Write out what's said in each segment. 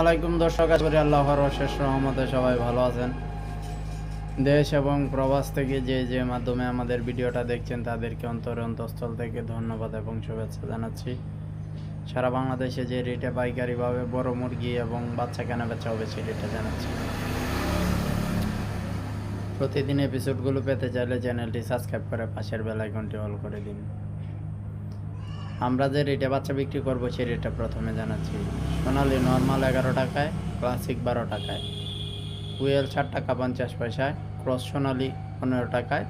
আলাইকুম দর্শক, আশা করি আল্লাহর অশেষ রহমতে সবাই ভালো আছেন। দেশ এবং প্রবাস থেকে যে যে মাধ্যমে আমাদের ভিডিওটা দেখছেন, তাদেরকে অন্তরে অন্তঃস্থল থেকে ধন্যবাদ এবং শুভেচ্ছা জানাচ্ছি। সারা বাংলাদেশে যে রেটে পাইকারিভাবে বড় মুরগি এবং বাচ্চা কেনা বেচা হবে সেই রেটটা জানাচ্ছি। প্রতিদিন এপিসোডগুলো পেতে চাইলে চ্যানেলটি সাবস্ক্রাইব করে পাশের বেল আইকনটি অল করে দিন। আমরা যে রেটে বাচ্চা বিক্রি করব সেই রেটটা প্রথমে জানাচ্ছি। সোনালি নর্মাল এগারো টাকায় ক্লাসিক বারো টাকায়। কুয়েল ষাট টাকা পঞ্চাশ পয়সায় ক্রস সোনালি পনেরো টাকায়।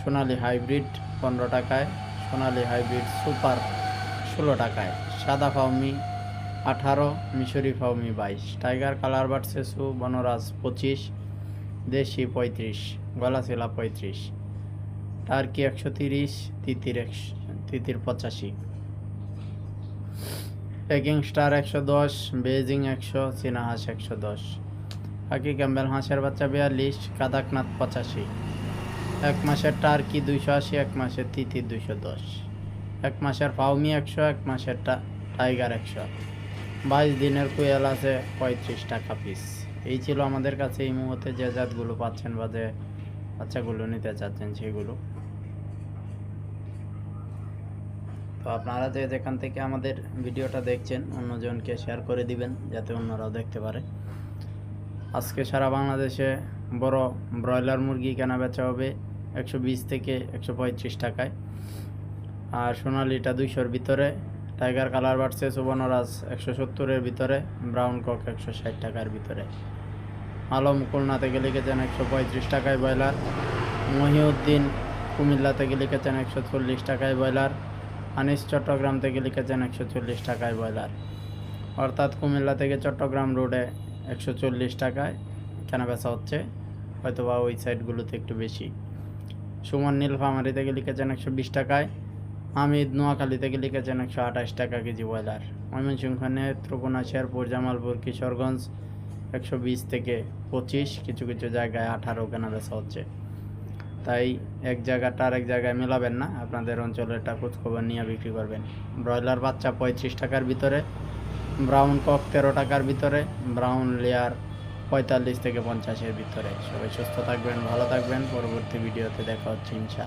সোনালি হাইব্রিড পনেরো টাকায়, সোনালি হাইব্রিড সুপার ষোলো টাকায়। সাদা ফাউমি আঠারো, মিশরি ফাউমি বাইশ। টাইগার কালার বার্ড সেসু বনরাজ পঁচিশ, দেশি পঁয়ত্রিশ গলা গলাশিলা পঁয়ত্রিশ। টার্কি একশো তিরিশ, তিতির একশো তিতির পঁচাশি। পেকিং স্টার একশো দশ বেজিং একশো চীনা হাঁস একশো দশ। হাকি ক্যাম্বেল হাঁসের বাচ্চা বিয়াল্লিশ কাদাকনাথ পঁচাশি। এক মাসের টার্কি দুইশো আশি, এক মাসের তিথি দুইশো দশ। এক মাসের ফাউমি একশো, এক মাসের টাইগার একশো। বাইশ দিনের কুয়েল আছে, পঁয়ত্রিশ টাকা পিস এই ছিল আমাদের কাছে এই মুহূর্তে যে জাতগুলো পাচ্ছেন বা যে বাচ্চাগুলো নিতে চাচ্ছেন সেগুলো। তো আপনারা যে যেখান থেকে আমাদের ভিডিওটা দেখছেন, অন্যজনকে শেয়ার করে দিবেন, যাতে অন্যরাও দেখতে পারে। আজকে সারা বাংলাদেশে বড় ব্রয়লার মুরগি কেনা বেচা হবে একশো বিশ থেকে একশো পঁয়ত্রিশ টাকায়। আর সোনালিটা দুইশোর ভিতরে, টাইগার কালার বাড়ছে সুবর্ণরাজ একশো সত্তরের ভিতরে, ব্রাউন কক একশো ষাট টাকার ভিতরে। আলম খুলনা থেকে লিখেছেন একশো পঁয়ত্রিশ টাকায় ব্রয়লার। মহিউদ্দিন কুমিল্লা থেকে লিখেছেন একশো চল্লিশ টাকায় ব্রয়লার। আনিস চট্টগ্রাম থেকে লিখেছেন একশো চল্লিশ টাকায় ব্রয়লার। অর্থাৎ কুমিল্লা থেকে চট্টগ্রাম রোডে একশো চল্লিশ টাকায় কেনা বেচা হচ্ছে, হয়তোবা ওই সাইডগুলোতে একটু বেশি। সুমন নীলফামারি থেকে লিখেছেন একশো বিশ টাকায়, হামিদ নোয়াখালী থেকে লিখেছেন একশো আঠাশ টাকা কেজি ব্রয়লার। ময়মনসিংহ, নেত্রকোনা, শেরপুর, জামালপুর, কিশোরগঞ্জ একশো বিশ থেকে পঁচিশ, কিছু কিছু জায়গায় আঠারো কেনা বেচা হচ্ছে। তাই এক জায়গাটা আর এক জায়গায় মেলাবেন না। আপনাদের অঞ্চলেরটা খোঁজখবর নিয়ে বিক্রি করবেন। ব্রয়লার বাচ্চা পঁয়ত্রিশ টাকার ভিতরে, ব্রাউন কক তেরো টাকার ভিতরে, ব্রাউন লেয়ার পঁয়তাল্লিশ থেকে পঞ্চাশের ভিতরে। সবাই সুস্থ থাকবেন, ভালো থাকবেন। পরবর্তী ভিডিওতে দেখা হচ্ছে ইনশা